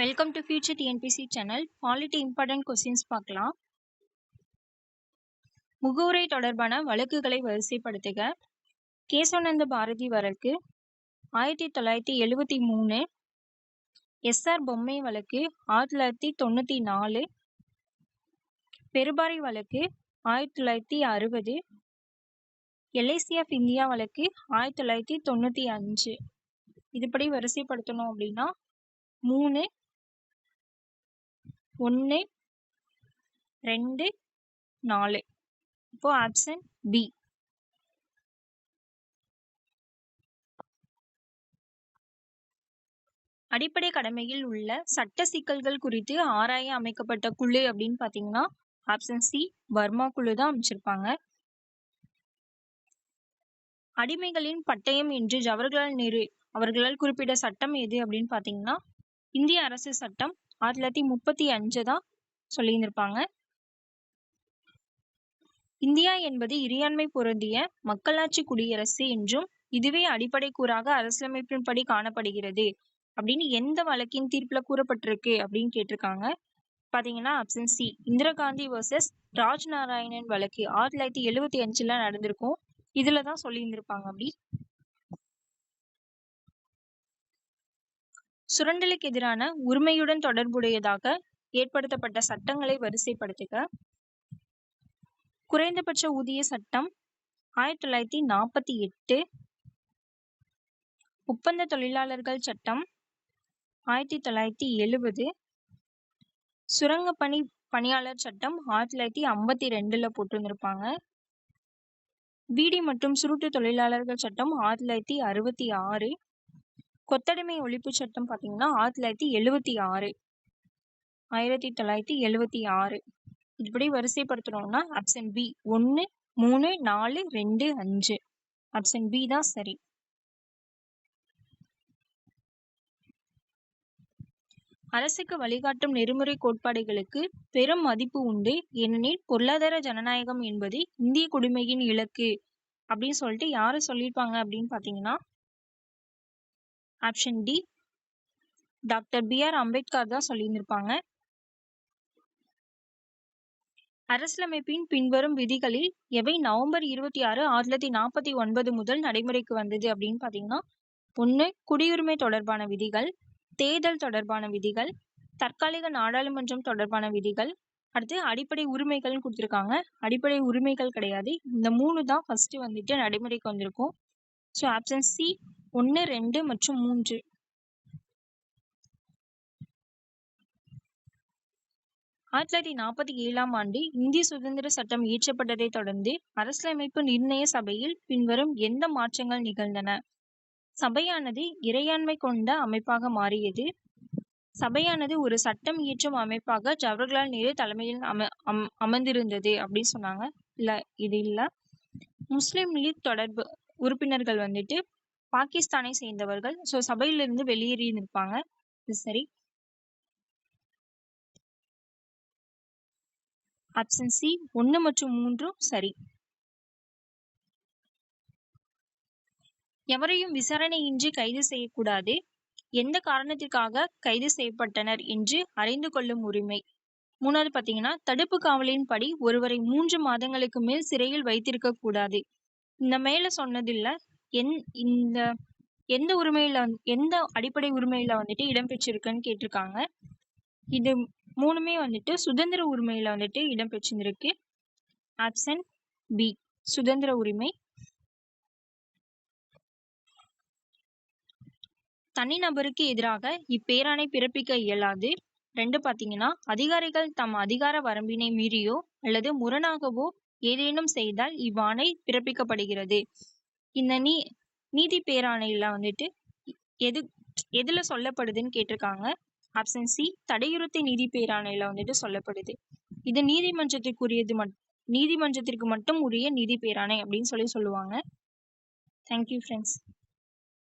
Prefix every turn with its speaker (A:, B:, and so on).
A: Welcome to future TNPSC channel polity important questions பார்க்கலாம். முகவுரை தொடர்பான வழக்குகளை வரிசைப்படுத்துக. கேசவானந்த பாரதி வழக்கு. ஆயிரத்தி தொள்ளாயிரத்தி எழுவத்தி மூணு. எஸ்ஆர் பொம்மை வழக்கு. ஆயிரத்தி தொள்ளாயிரத்தி தொண்ணூற்றி நாலு. பெருபாரி வழக்கு. ஆயிரத்தி தொள்ளாயிரத்தி அறுபது. எல்ஐசி ஆஃப் இந்தியா வழக்கு. ஆயிரத்தி தொள்ளாயிரத்தி தொண்ணூற்றி அஞ்சு. இதுபடி வரிசைப்படுத்தணும் அப்படின்னா மூணு ஒன்று ரெண்டு நாலு. இப்போ ஆப்ஷன் பி அடிப்படை கடமையில் உள்ள சட்ட சிக்கல்கள் குறித்து ஆராய அமைக்கப்பட்ட குழு அப்படின்னு பார்த்தீங்கன்னா ஆப்ஷன் சி வர்மா குழு தான் அமைச்சிருப்பாங்க. அடிமைகளின் பட்டயம் என்று ஜவஹர்லால் நேரு அவர்களால் குறிப்பிட்ட சட்டம் எது அப்படின்னு பார்த்தீங்கன்னா இந்திய அரசு சட்டம் ஆயிரத்தி தொள்ளாயிரத்தி முப்பத்தி அஞ்சு தான் சொல்லியிருந்திருப்பாங்க. இந்தியா என்பது இறையாண்மை பொருந்திய மக்களாட்சி குடியரசு என்றும் இதுவே அடிப்படை கூறாக அரசியலமைப்பின்படி காணப்படுகிறது. அப்படின்னு எந்த வழக்கின் தீர்ப்புல கூறப்பட்டிருக்கு அப்படின்னு கேட்டிருக்காங்க. பாத்தீங்கன்னா option C Indira Gandhi versus Raj Narayanan வழக்கு. ஆயிரத்தி தொள்ளாயிரத்தி எழுவத்தி அஞ்சுல நடந்திருக்கும். இதுலதான் சொல்லியிருந்திருப்பாங்க அப்படி. சுரண்டலுக்கு எதிரான உரிமையுடன் தொடர்புடையதாக ஏற்படுத்தப்பட்ட சட்டங்களை வரிசைப்படுத்துக. குறைந்தபட்ச ஊதிய சட்டம் ஆயிரத்தி தொள்ளாயிரத்தி நாற்பத்தி எட்டு. ஒப்பந்த தொழிலாளர்கள் சட்டம் ஆயிரத்தி தொள்ளாயிரத்தி எழுபது. சுரங்கப்பணி பணி பணியாளர் சட்டம் ஆயிரத்தி தொள்ளாயிரத்தி ஐம்பத்தி ரெண்டில் போட்டிருந்திருப்பாங்க. பீடி மற்றும் சுருட்டு தொழிலாளர்கள் சட்டம் ஆயிரத்தி தொள்ளாயிரத்தி அறுபத்தி ஆறு. கொத்தடிமை ஒழிப்பு சட்டம் பார்த்தீங்கன்னா ஆயிரத்தி தொள்ளாயிரத்தி எழுவத்தி ஆறு. ஆயிரத்தி தொள்ளாயிரத்தி எழுவத்தி ஆறு. இப்படி வரிசைப்படுத்தணும்னா ஆப்ஷன் பி ஒன்று மூணு நாலு ரெண்டு அஞ்சு. ஆப்ஷன் பி தான் சரி. அரசுக்கு வழிகாட்டும் நெறிமுறை கோட்பாடுகளுக்கு பெரும் மதிப்பு உண்டு. ஏனெனில் பொருளாதார ஜனநாயகம் என்பது இந்திய குடிமையின் இலக்கு அப்படின்னு சொல்லிட்டு யாரை சொல்லியிருப்பாங்க அப்படின்னு பார்த்தீங்கன்னா option D doctor B R Ambedkar தான் சொல்லியிருந்திருப்பாங்க. அரசியலமைப்பின் பின்வரும் விதிகளில் எவை நவம்பர் இருபத்தி ஆறு ஆயிரத்தி தொள்ளாயிரத்தி நாற்பத்தி ஒன்பது முதல் நடைமுறைக்கு வந்தது அப்படின்னு பார்த்தீங்கன்னா ஒன்று குடியுரிமை தொடர்பான விதிகள் தேர்தல் தொடர்பான விதிகள் தற்காலிக நாடாளுமன்றம் தொடர்பான விதிகள் அடுத்து அடிப்படை உரிமைகள்னு கொடுத்துருக்காங்க. அடிப்படை உரிமைகள் கிடையாது. இந்த மூணு தான் ஃபர்ஸ்ட் வந்துட்டு நடைமுறைக்கு வந்திருக்கும். ஸோ ஆப்ஷன் சி ஒன்று ரெண்டு மற்றும் மூன்று. ஆயிரத்தி தொள்ளாயிரத்தி நாற்பத்தி ஏழாம் ஆண்டு இந்திய சுதந்திர சட்டம் இயற்றப்பட்டதை தொடர்ந்து அரசியலமைப்பு நிர்ணய சபையில் பின்வரும் எந்த மாற்றங்கள் நிகழ்ந்தன? சபையானது இறையாண்மை கொண்ட அமைப்பாக மாறியது. சபையானது ஒரு சட்டம் இயற்றும் அமைப்பாக ஜவஹர்லால் நேரு தலைமையில் அம அம் அமர்ந்திருந்தது அப்படின்னு சொன்னாங்க. இல்ல இது இல்ல. முஸ்லீம் லீக் தொடர்பு உறுப்பினர்கள் வந்துட்டு பாகிஸ்தானை சேர்ந்தவர்கள். ஸோ சபையிலிருந்து வெளியேறி நிற்பாங்க. இது சரி. ஆப்ஷன் சி ஒன்று மற்றும் மூன்றும் சரி. எவரையும் விசாரணையின்றி கைது செய்யக்கூடாது. எந்த காரணத்திற்காக கைது செய்யப்பட்டனர் என்று அறிந்து கொள்ளும் உரிமை. மூணாவது பார்த்தீங்கன்னா தடுப்பு காவலின்படி ஒருவரை மூன்று மாதங்களுக்கு மேல் சிறையில் வைத்திருக்க கூடாது இந்த மேல சொன்னதில்ல. என் இந்த எந்த உரிமையில எந்த அடிப்படை உரிமையில வந்துட்டு இடம்பெற்றிருக்குன்னு கேட்டிருக்காங்க. இது மூணுமே வந்துட்டு சுதந்திர உரிமையில வந்துட்டு இடம்பெற்றிருந்திருக்கு ஆப்ஷன் பி சுதந்திர உரிமை. தனிநபருக்கு எதிராக இப்பேராணை பிறப்பிக்க இயலாது. ரெண்டு பார்த்தீங்கன்னா அதிகாரிகள் தம் அதிகார வரம்பினை மீறியோ அல்லது முரணாகவோ ஏதேனும் செய்தால் இவ்வாணை பிறப்பிக்கப்படுகிறது. இந்த நீ நீதி பேராணையில் வந்துட்டு எது எதில் சொல்லப்படுதுன்னு கேட்டிருக்காங்க? ஆப்ஷன் சி தடையுறுத்தி நீதி பேராணையில் வந்துட்டு சொல்லப்படுது. இது நீதிமன்றத்திற்குரியது மட் நீதிமன்றத்திற்கு மட்டும் உரிய நீதி பேராணை அப்படின்னு சொல்லி சொல்லுவாங்க. Thank you friends